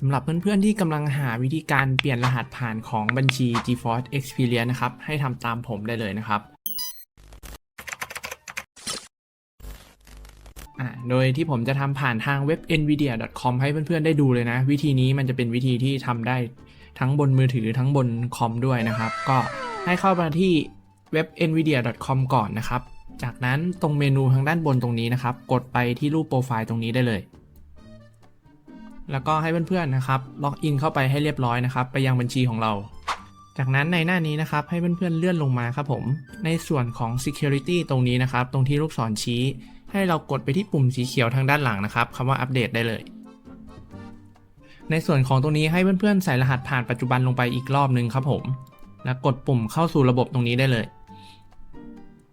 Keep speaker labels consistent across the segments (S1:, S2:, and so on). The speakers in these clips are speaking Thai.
S1: สำหรับเพื่อนๆที่กำลังหาวิธีการเปลี่ยนรหัสผ่านของบัญชี GeForce Experience นะครับ ให้ทำตามผมได้เลยนะครับโดยที่ผมจะทำผ่านทางเว็บ nvidia.com ให้เพื่อนๆได้ดูเลยนะ วิธีนี้มันจะเป็นวิธีที่ทำได้ทั้งบนมือถือทั้งบนคอมด้วยนะครับ ก็ให้เข้ามาที่เว็บ nvidia.com ก่อนนะครับ จากนั้นตรงเมนูทางด้านบนตรงนี้นะครับ กดไปที่รูปโปรไฟล์ตรงนี้ได้เลย แล้วก็ให้เพื่อนๆนะครับล็อกอินเข้าไปให้เรียบร้อยนะครับไปยังบัญชีของเรา จากนั้นในหน้านี้นะครับให้เพื่อนๆเลื่อนลงมาครับผม ในส่วนของ security ตรงนี้นะครับ ตรงที่ลูกศรชี้ ให้เรากดไปที่ปุ่มสีเขียวทางด้านหลังนะครับคำว่าอัปเดตได้เลย ในส่วนของตรงนี้ให้เพื่อนๆใส่รหัสผ่านปัจจุบันลงไปอีกรอบนึงครับผม แล้วกดปุ่มเข้าสู่ระบบตรงนี้ได้เลย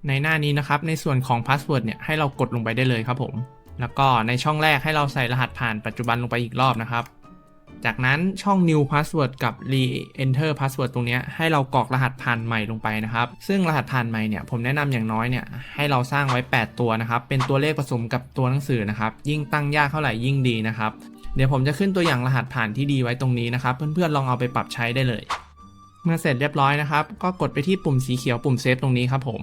S1: ในหน้านี้นะครับในส่วนของพาสเวิร์ดเนี่ยให้เรากดลงไปได้เลยครับผม แล้วก็ในช่องแรกให้เราใส่รหัสผ่านปัจจุบันลงไปอีกรอบนะครับ จากนั้นช่อง new password กับ re-enter password ตรงนี้ให้เรากรอกรหัสผ่านใหม่ลงไปนะครับ ซึ่งรหัสผ่านใหม่เนี่ยผมแนะนำอย่างน้อยเนี่ยให้เราสร้างไว้ 8 ตัวนะครับ เป็นตัวเลขผสมกับตัวหนังสือนะครับ ยิ่งตั้งยากเท่าไหร่ยิ่งดีนะครับ เดี๋ยวผมจะขึ้นตัวอย่างรหัสผ่านที่ดีไว้ตรงนี้นะครับ เพื่อนๆลองเอาไปปรับใช้ได้เลย เมื่อเสร็จเรียบร้อยนะครับ ก็กดไปที่ปุ่มสีเขียวปุ่มเซฟตรงนี้ครับผม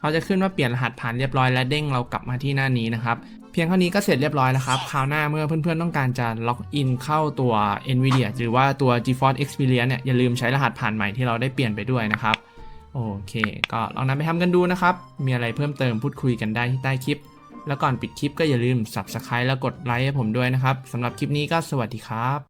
S1: เขาจะขึ้นว่าเปลี่ยนรหัสผ่านเรียบร้อยและเด้งเรากลับมาที่หน้านี้นะครับเพียงเท่านี้ก็เสร็จเรียบร้อยแล้วครับ คราวหน้าเมื่อเพื่อนๆต้องการจะล็อกอินเข้าตัว NVIDIA หรือว่าตัว GeForce Experience เนี่ยอย่าลืมใช้รหัสผ่านใหม่ที่เราได้เปลี่ยนไปด้วยนะครับโอเค ก็ลองนำไปทำกันดูนะครับ มีอะไรเพิ่มเติมพูดคุยกันได้ที่ใต้คลิป แล้วก่อนปิดคลิปก็อย่าลืม Subscribe แล้วกดไลค์ให้ผมด้วยนะครับสำหรับคลิปนี้ก็สวัสดีครับ